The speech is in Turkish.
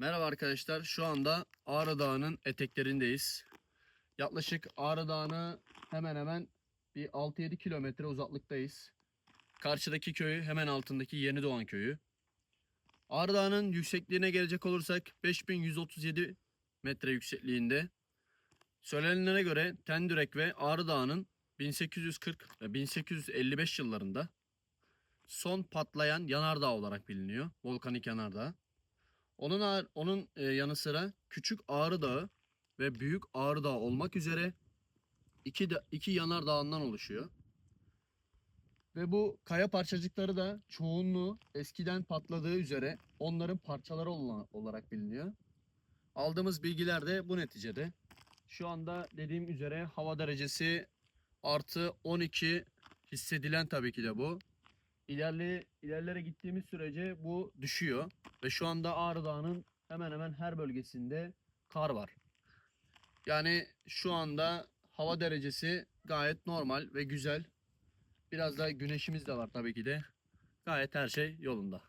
Merhaba arkadaşlar. Şu anda Ağrı Dağı'nın eteklerindeyiz. Yaklaşık Ağrı Dağı'na hemen hemen bir 6-7 kilometre uzaklıktayız. Karşıdaki köyü hemen altındaki Yeni Doğan köyü. Ağrı Dağı'nın yüksekliğine gelecek olursak 5137 metre yüksekliğinde. Söylenenlere göre Tendürek ve Ağrı Dağı'nın 1840 ve 1855 yıllarında son patlayan yanardağ olarak biliniyor. Volkanik yanardağ. Onun onun e, yanı sıra Küçük Ağrı Dağı ve Büyük Ağrı Dağı olmak üzere iki da, iki yanardağından oluşuyor. Ve bu kaya parçacıkları da çoğunluğu eskiden patladığı üzere onların parçaları ola- olarak biliniyor. Aldığımız bilgiler de bu neticede. Şu anda dediğim üzere hava derecesi artı 12 hissedilen tabii ki de bu. İlerli, ilerlere gittiğimiz sürece bu düşüyor. Ve şu anda Ağrı Dağı'nın hemen hemen her bölgesinde kar var. Yani şu anda hava derecesi gayet normal ve güzel. Biraz da güneşimiz de var tabii ki de. Gayet her şey yolunda.